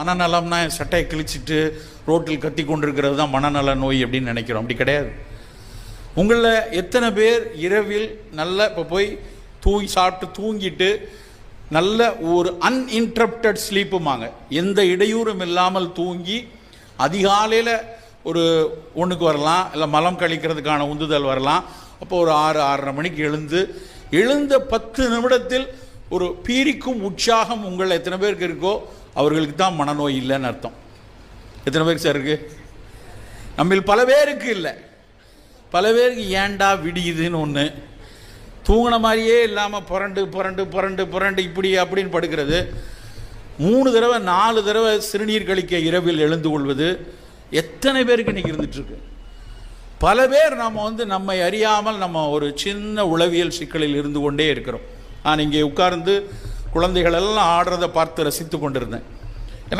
மனநலம்னா சட்டையை கிழிச்சிட்டு ரோட்டில் கத்தி கொண்டிருக்கிறது தான் மனநல நோய் அப்படின்னு நினைக்கிறோம். அப்படி கிடையாது. உங்களில் எத்தனை பேர் இரவில் நல்ல இப்போ போய் தூங்கி சாப்பிட்டு தூங்கிட்டு நல்ல ஒரு அன்இன்டரப்டட் ஸ்லீப்புமாங்க எந்த இடையூறும் இல்லாமல் தூங்கி அதிகாலையில் ஒரு ஒன்றுக்கு வரலாம் இல்லை மலம் கழிக்கிறதுக்கான உந்துதல் வரலாம். அப்போ ஒரு ஆறு ஆறரை மணிக்கு எழுந்து எழுந்த பத்து நிமிடத்தில் ஒரு பீரிக்கும் உற்சாகம் உங்கள் எத்தனை பேருக்கு இருக்கோ அவர்களுக்கு தான் மனநோய் இல்லைன்னு அர்த்தம். எத்தனை பேருக்கு சார் இருக்கு? நம்மில் பல பேருக்கு இல்லை. பல பேருக்கு ஏன்டா விடியுதுன்னு ஒன்று தூங்கின மாதிரியே இல்லாமல் புரண்டு புரண்டு புரண்டு புரண்டு இப்படி அப்படின்னு படுக்கிறது. மூணு தடவை நாலு தடவை சிறுநீர் கழிக்க இரவில் எழுந்து கொள்வது எத்தனை பேருக்கு இன்றைக்கி இருந்துகிட்ருக்கு பல பேர் நம்ம வந்து நம்மை அறியாமல் நம்ம ஒரு சின்ன உளவியல் சிக்கலில் இருந்து கொண்டே இருக்கிறோம். நான் இங்கே உட்கார்ந்து குழந்தைகளெல்லாம் ஆடுறதை பார்த்து ரசித்து கொண்டிருந்தேன்.